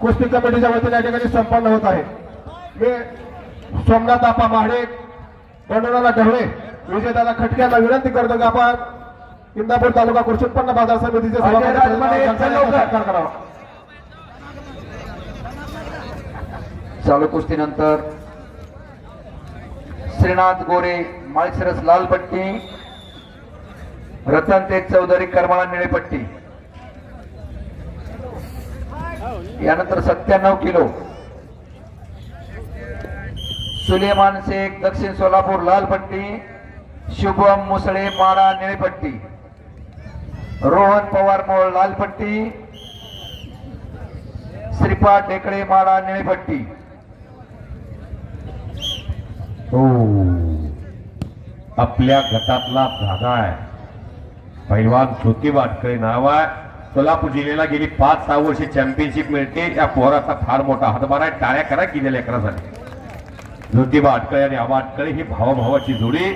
कुस्ती कमिटीच्या वतीने या ठिकाणी संपन्न होत आहे. मी सोमनाथ आपा महाडे बंडोनाला ढवळे विजयदादा खटक्यांना विनंती करतो की आपण इंदापूर तालुका कृषी उत्पन्न बाजार समितीचे सभापती चल करावा. कुस्तीनंतर श्रीनाथ गोरे माळशिरस लाल पट्टी रतन तेज चौधरी करमाळा निळे पट्टी. यानंतर सत्त्याण्णव किलो. सुलेमान शेख दक्षिण सोलापूर लाल पट्टी शुभम मुसळे माडा निळे पट्टी रोहन पवार मोळ लाल पट्टी श्रीपाद ढेकळे माडा निळे पट्टी हो. आपल्या गटातला धागा आहे. पैलवान ज्योती वाटकळे नाव आहे. सोलापूर जिल्ह्याला गेली पाच सहा वर्षे चॅम्पियनशिप मिळते. या पोहराचा फार मोठा हातभार आहे. टाळ्या करा की लेकरासाठी ज्योतिबा अटकळे आणि आबा अटकळे ही भावाभावाची जोडी.